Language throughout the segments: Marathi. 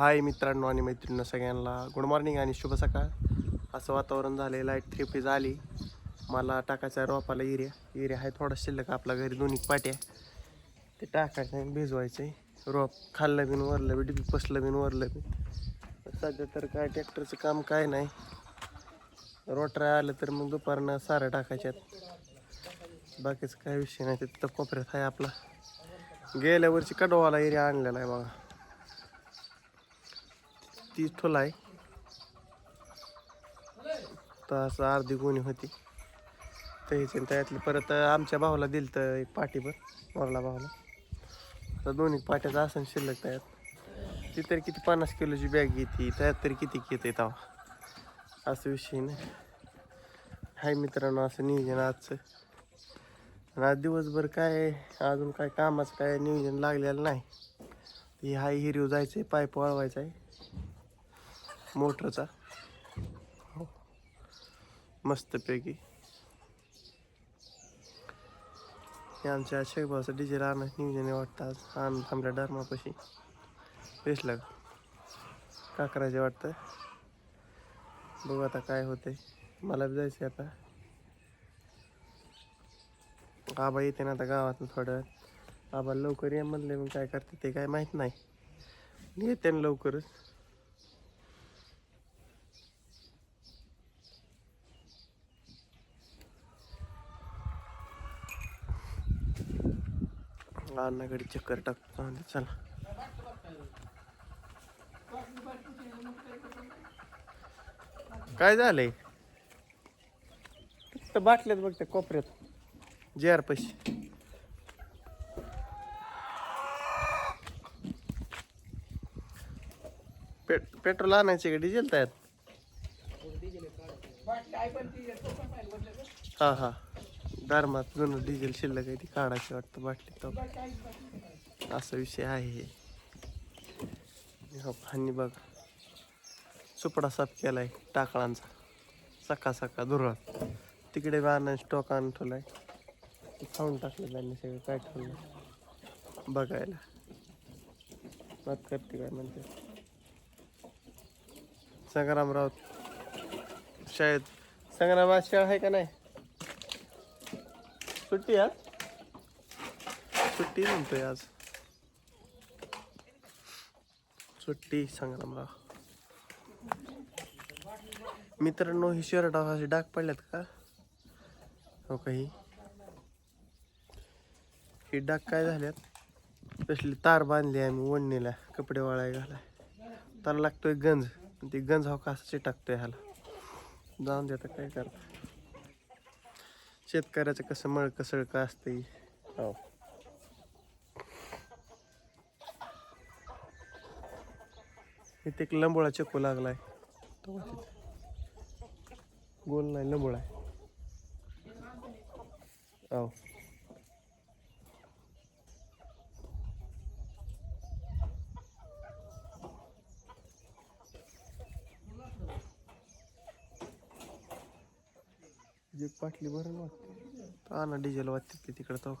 हाय मित्रांनो आणि मैत्रिणींना सगळ्यांना. गुड मॉर्निंग आणि शुभ सकाळ. असं वातावरण झालं लाइट थ्री फेज आली मला टाकायचा आहे रोपाला एरिया एरिया आहे थोडा शिल्लक आपल्या घरी. दोन्ही पाट्या. ते टाकायचं आहे भिजवायचं आहे. रोप खाल्लं बिन वरलं बी डिबी पसलं बिन वरलं बी सध्या तर काय ट्रॅक्टरचं काम काय नाही. रोटर आलं तर मग दुपारनं सारं टाकायच्यात. बाकीचं काय विषय नाही. तिथं कोपऱ्यात आहे आपला. गेल्या वर्षी कडवाला एरिया आणलेला आहे बघा. तीस ठोला आहे. तर असं अर्धी गोणी होती. त्याची त्यातली परत आमच्या भावाला दिलं तर एक पाठीभर मोरला भावाला. तर दोन्ही पाट्याचं असं शिल्लक त्यात. ती तरी किती पन्नास किलोची बॅग घेते त्यात तरी किती घेत आहे तवा असं विषय नाही. हाय मित्रांनो असं नियोजन आजचं. आणि आज दिवसभर काय अजून काय कामाचं काय नियोजन लागलेलं नाही. ही हाय हिरीव जायचं आहे पाईप वळवायचा आहे मोटरचा. हो. मस्तपैकी हे आमच्या शेखभावाचं डिझेल आणण्याचं नियोजन आहे वाटतं आज. आण थांबल्या डरमापाशी. दिसलं का? का करायचे वाटतं? बघू आता काय होते मला बी जायचं आता. आबा येते ना आता गावातून थोड्या वेळात. आबा लवकर ये म्हणले मग काय करते ते काय माहीत नाही. येते ना लवकरच. अण्णाकडे चक्कर टाकतो. चांगली चला. काय झालंय? फक्त बाटल्यात बघ त्या कोपऱ्यात. जे आर पैसे. पेट पेट्रोल आणायचे का? डिझेल त्यात हा हा. दारमात जुनं डिझेल शिल्लक आहे ती काढायची वाटतं बाटली तो असा विषय आहे हो. आणि बघ सुपडा साफ केलाय टाकळांचा. सकाळ सकाळ धुरात तिकडे आणून स्टॉक आणून ठेवलाय. ते खाऊन टाकलं त्यांनी सगळं काय ठेवलं? बघायला. मत करते काय म्हणते. संग्रामराव शाळेत संग्राम आज शाळा आहे का नाही? सुट्टी आज? सुट्टी म्हणतोय आज. सुट्टी संग्रामराव मित्रांनो ही शर्ट असे डाग पडल्यात का? हो काही ही? डाग काय झाल्यात? तसली तार बांधली आम्ही वडणीला कपडे वाळाय घालाय. त्याला लागतोय गंज ती गंज हो का असं टाकतोय ह्याला. जाऊन देता काय करता? शेतकऱ्याचं कसं मळ कसळ का असते हो. इथे एक लंबोळा चक्कू लागलाय. तो. गोल नाही लंबोळा आहे. हो. जी पाटली भरून वाटते. आणा डिझेल वाटते तिकडं तो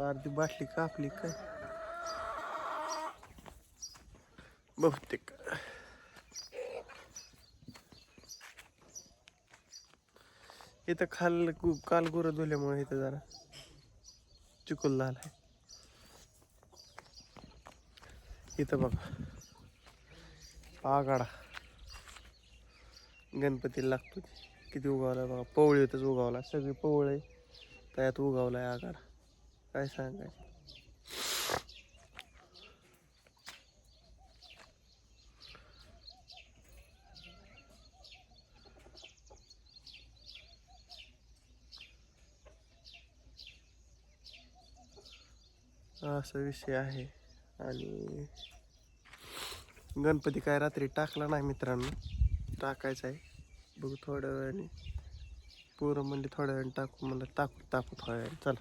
अर्धी बाटली कापली काय? बहुतेक. इथं खाल काल गुरं धुल्यामुळे इथं जरा चिकुल झालाय. इथं बघा. आगाडा गणपतीला लागतो ते. किती उगावला बघा. पवळीतच उगावला सगळी पवळे त्यात उगावलाय आगाडा. काय सांगायचं? असा विषय आहे. आणि गणपती काय रात्री टाकला नाही मित्रांनो. टाकायचा आहे. बघू थोड्या वेळाने. पोरं म्हणले थोड्या वेळाने टाकू. म्हणलं टाकू टाकू थोड्या वेळाने. चला.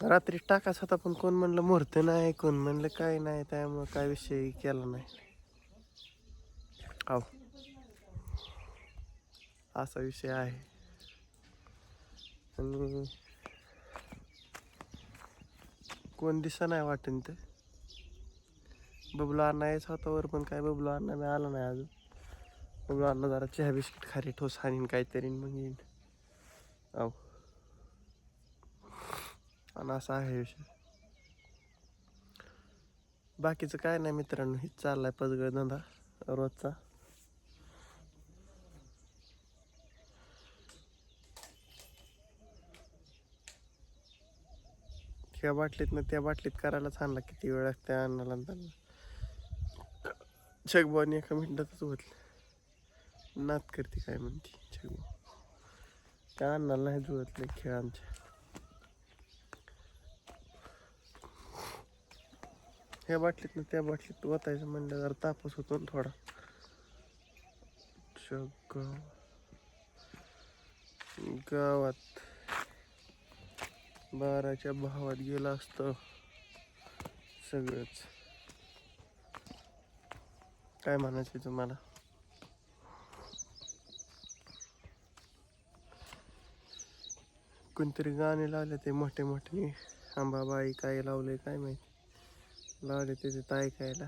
रात्री टाकायचा होता पण कोण म्हणलं मुहूर्त नाही कोण म्हणलं काय नाही त्यामुळं काय विषय केला नाही. आहो. असा विषय आहे. आणि कोण दिसा नाही वाटेन ते. बबलू अण्णा यायचा होता वर पण काय बबलू अण्णा मी आला नाही अजून. बबलू अण्णा जरा चहा बिस्किट खारी ठोस आणीन काहीतरी मग येईन. आव. आणि असा आहे विषय. बाकीचं काय नाही मित्रांनो हेच चाललाय पदगळ धंदा रोजचा. ह्या बाटलीत ना त्या बाटलीत करायला आणला किती वेळ लागते अन्नाला त्यांना जगबानी एका मिनिटातच होतले नात करते काय म्हणते छगबा त्या अन्नाला नाही जुळतले खेळ आमच्या. ह्या बाटलीत ना त्या बाटलीत ओतायचं म्हणलं जरा तापच होतो ना थोडा. जग गावात बाराच्या भावात गेलं असतं. सगळंच. काय म्हणायचं तुम्हाला? कोणतरी गाणे लावले ते मोठे मोठे. आंबाबाई काय लावले काय माहिती. लावले ते तिथं ऐकायला.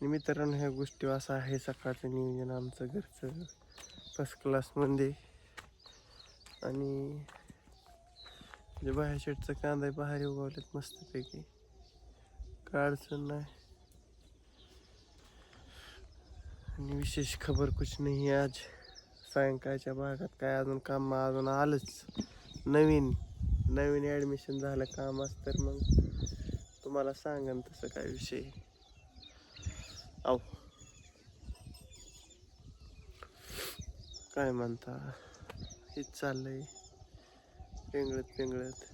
आणि मित्रांनो ह्या गोष्टी असं आहे सकाळचं नियोजन आमचं घरचं. फर्स्ट क्लासमध्ये आणि म्हणजे बाहेर शेटचं कांदा बाहेर उगवलेत मस्तपैकी. काय अडचण नाही. आणि विशेष खबर कुछ नाही आहे आज. सायंकाळच्या भागात काय अजून काम अजून आलंच. नवीन नवीन ॲडमिशन झालं काम असतं तर मग तुम्हाला सांगन तसं काय विषय. आहो काय म्हणता? हेच चाललंय. पेंगळत पेंगळत.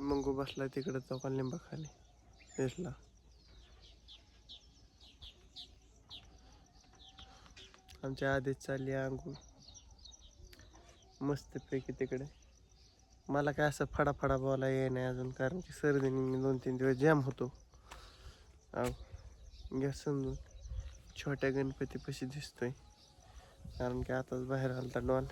मंगू बसला तिकडं चौका लिंबा खाली वेसला आमच्या आधीच चालली आंघोळ. मस्तपैकी तिकडे. मला काय असं फडाफडा बोला ये नाही अजून कारण की सर्दीने मी दोन तीन दिवस जाम होतो. अहो घ्या समजून. छोट्या गणपतीपाशी दिसतोय. कारण की आताच बाहेर आलता डॉन ना ना ना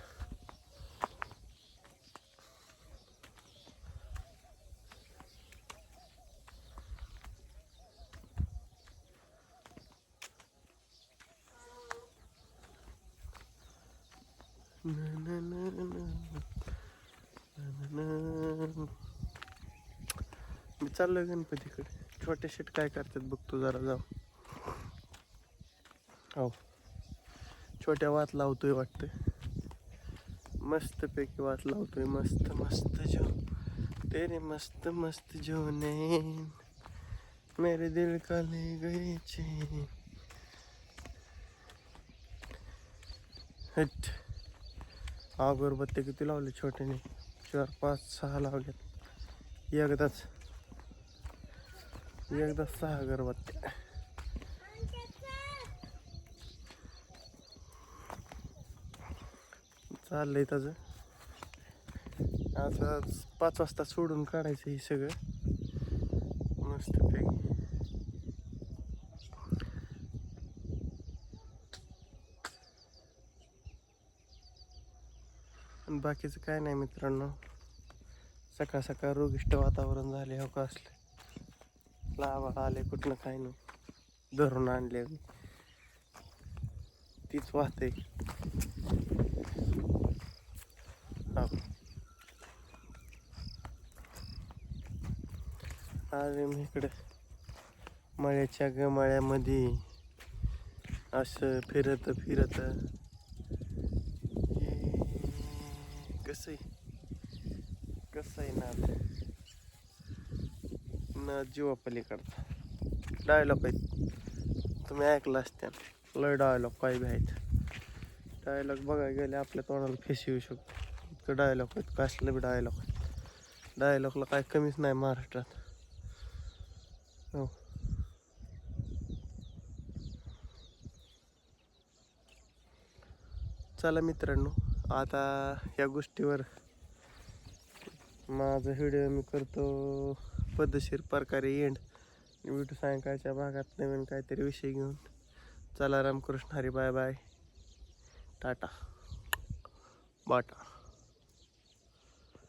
ना ना ना ना. मी चाललोय गणपतीकडे छोटे शेट काय करतात बघतो जरा जाऊ हो छोट्या वात लावतोय वाटतं मस्त पैकी वात लावतोय मस्त मस्त जो तेरे मस्त मस्त जो नैन मेरे दिल का ले गए चैन हट अगरबत्ती किती लावले छोट्याने चार पाच सहा लावल्यात एकदाच. एकदाच सहा अगरबत्त्या चाललंय त्याचं. आज पाच वाजता सोडून काढायचं हे सगळं. मस्त आणि बाकीचं काय नाही मित्रांनो. सकाळ सकाळ रोगिष्ट वातावरण झाले हो का असले? लावा आले कुठनं काय नाही. धरून आणले तीच वाहते हो. मी इकडे. मळ्याच्या गमाळ्यामध्ये असं फिरत फिरत कसं आहे? कसं आहे नाद ना जीवापलीकडचा डायलॉग आहेत. तुम्ही ऐकला असत्या लय डायलॉग काही बी आहेत. डायलॉग बघायला गेले आपल्या तोंडाला फेस येऊ शकतो. इतकं डायलॉग आहेत. कसलं बी डायलॉग आहेत. डायलॉगला काय कमीच नाही महाराष्ट्रात. हो. चला मित्रांनो आता या गोष्टीवर माझा व्हिडिओ मी करतो. पद्धतशीर प्रकारे एंड व्हिडिओ सायंकाळच्या भागात नवीन काहीतरी विषय घेऊन. चला Ramkrishna Hari bye bye. Tata. Bata.